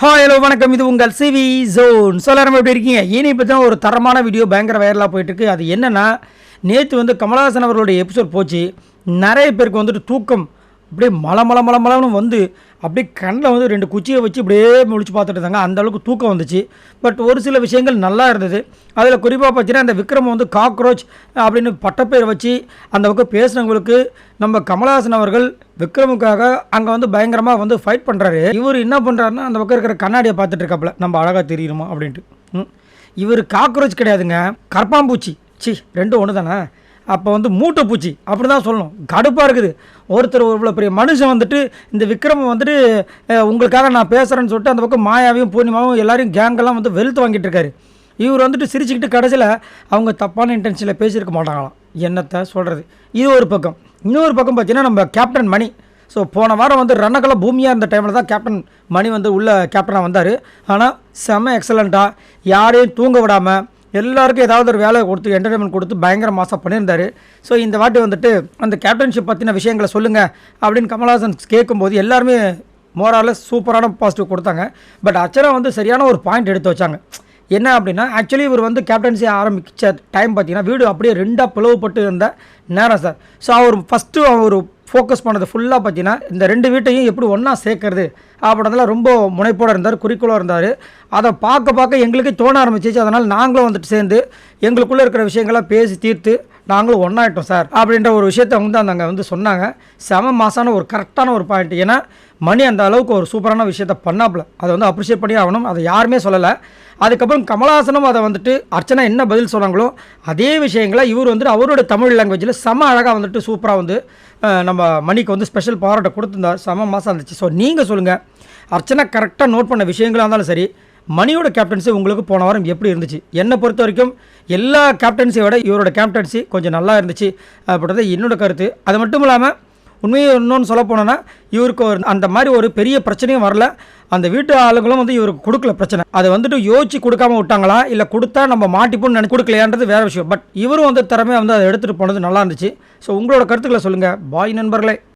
Hi hello வணக்கம். இது உங்கள் சிவி ஜோன். சொல்லாரம் எப்படி இருக்கீங்க? இனி இப்போ தான் ஒரு தரமான வீடியோ பயங்கர வைரலாக போயிட்டுருக்கு அது என்னென்னா நேற்று வந்து கமலஹாசன் அவர்களுடைய எபிசோட் போச்சு. நிறைய பேருக்கு வந்துட்டு தூக்கம் அப்படியே மலை மலை மலை மலைன்னு வந்து அப்படியே கண்ணில் வந்து ரெண்டு குச்சியை வச்சு இப்படியே முழிச்சு பார்த்துட்டு இருந்தாங்க. அந்த அளவுக்கு தூக்கம் வந்துச்சு. பட் ஒரு சில விஷயங்கள் நல்லா இருந்தது. அதில் குறிப்பாக பார்த்தீங்கன்னா அந்த விக்ரம் வந்து காக்ரோச் அப்படின்னு பட்டப்பேர் வச்சு அந்த பக்கம் பேசுனவங்களுக்கு நம்ம கமலஹாசன் அவர்கள் விக்ரமுக்காக அங்கே வந்து பயங்கரமாக வந்து ஃபைட் பண்ணுறாரு இவர் என்ன பண்ணுறாருன்னா அந்த பக்கம் இருக்கிற கண்ணாடியை பார்த்துட்டு இருக்காப்புல. நம்ம அழகாக தெரியணுமா அப்படின்ட்டு. இவர் காக்ரோச் கிடையாதுங்க. கரப்பாம்பூச்சி சி ரெண்டும் ஒன்று தானே அப்போ வந்து மூட்டை பூச்சி அப்படி தான் சொல்லணும். கடுப்பாக இருக்குது. ஒருத்தர் இவ்வளோ பெரிய மனுஷன் வந்துட்டு இந்த விக்ரமம் வந்துட்டு உங்களுக்காக நான் பேசுகிறேன்னு சொல்லிட்டு அந்த பக்கம் மாயாவையும் பூர்ணிமாவும் எல்லாரையும் கேங்கெல்லாம் வந்து வெளுத்து வாங்கிட்டு இருக்காரு. இவர் வந்துட்டு சிரிச்சுக்கிட்டு கடைசியில் அவங்க தப்பான இன்டென்ஷனில் பேசியிருக்க மாட்டாங்களாம். என்னத்தை சொல்கிறது இது ஒரு பக்கம். இன்னொரு பக்கம் பார்த்தீங்கன்னா நம்ம கேப்டன் மணி. ஸோ போன வாரம் வந்து ரன்னக்கெல்லாம் பூமியாக இருந்த டைமில் தான் கேப்டன் மணி வந்து உள்ள கேப்டனாக வந்தார். ஆனால் செம எக்ஸலண்ட்டாக யாரையும் தூங்க விடாமல் எல்லாருக்கும் ஏதாவது ஒரு வேலை கொடுத்து என்டர்டைன்மெண்ட் கொடுத்து பயங்கர மாசாக பண்ணியிருந்தாரு. ஸோ இந்த வாட்டி வந்துட்டு அந்த கேப்டன்ஷிப் பற்றின விஷயங்களை சொல்லுங்கள் அப்படின்னு கமல்ஹாசன் கேட்கும்போது எல்லாருமே மோரால சூப்பரான பாசிட்டிவ் கொடுத்தாங்க. பட் அர்ச்சனா வந்து சரியான ஒரு பாயிண்ட் எடுத்து வச்சாங்க. என்ன அப்படின்னா ஆக்சுவலி இவர் வந்து கேப்டன்சி ஆரம்பித்த டைம் பார்த்தீங்கன்னா வீடு அப்படியே ரெண்டாக பிளவுபட்டு இருந்த நேரம் சார் ஸோ அவர் ஃபஸ்ட்டு அவர் ஃபோக்கஸ் பண்ணது ஃபுல்லாக பார்த்தீங்கன்னா இந்த ரெண்டு வீட்டையும் எப்படி ஒன்றா சேர்க்கறது அப்படின்றதுல ரொம்ப முனைப்போடு இருந்தார் குறிக்கோளாக இருந்தார். அதை பார்க்க பார்க்க எங்களுக்கே தோண ஆரம்பிச்சிச்சு. அதனால் நாங்களும் வந்துட்டு சேர்ந்து எங்களுக்குள்ளே இருக்கிற விஷயங்கள்லாம் பேசி தீர்த்து நாங்களும் ஒன்றாயிட்டோம் சார் அப்படின்ற ஒரு விஷயத்தை வந்து அந்த அங்கே வந்து சொன்னாங்க. செம மாசான ஒரு கரெக்டான ஒரு பாயிண்ட் ஏன்னா மணி அந்த அளவுக்கு ஒரு சூப்பரான விஷயத்த பண்ணாப்புல. அதை வந்து அப்ரிஷியேட் பண்ணி ஆகணும். அதை யாருமே சொல்லலை. அதுக்கப்புறம் கமலாசனும் அதை வந்துட்டு அர்ச்சனா என்ன பதில் சொன்னாங்களோ அதே விஷயங்களை இவர் வந்துட்டு அவரோட தமிழ் லாங்குவேஜில் செம அழகாக வந்துட்டு சூப்பராக வந்து நம்ம மணிக்கு வந்து ஸ்பெஷல் பாராட்டை கொடுத்துருந்தார். செம மாதம் இருந்துச்சு. ஸோ நீங்கள் சொல்லுங்கள் அர்ச்சனா கரெக்டாக நோட் பண்ண விஷயங்களாக இருந்தாலும் சரி மணியோட கேப்டன்சி உங்களுக்கு போன வாரம் எப்படி இருந்துச்சு? என்னை பொறுத்த வரைக்கும் எல்லா கேப்டன்சியை விட இவரோட கேப்டன்சி கொஞ்சம் நல்லா இருந்துச்சு. அப்படின்றது என்னோட கருத்து. அது மட்டும் இல்லாமல் உண்மையை இன்னொன்று சொல்ல போனோன்னா இவருக்கு ஒரு அந்த மாதிரி ஒரு பெரிய பிரச்சனையும் வரல. அந்த வீட்டு ஆளுங்களும் வந்து இவருக்கு கொடுக்கல பிரச்சனை. அதை வந்துட்டு யோசிச்சு கொடுக்காம விட்டாங்களா? இல்லை கொடுத்தா நம்ம மாட்டிப்போம்னு நினைச்சு கொடுக்கலையான்றது வேறு விஷயம். பட் இவரும் வந்து திறமையாக வந்து அதை எடுத்துகிட்டு போனது நல்லா இருந்துச்சு. ஸோ உங்களோட கருத்துக்களை சொல்லுங்கள் பாய் நண்பர்களே.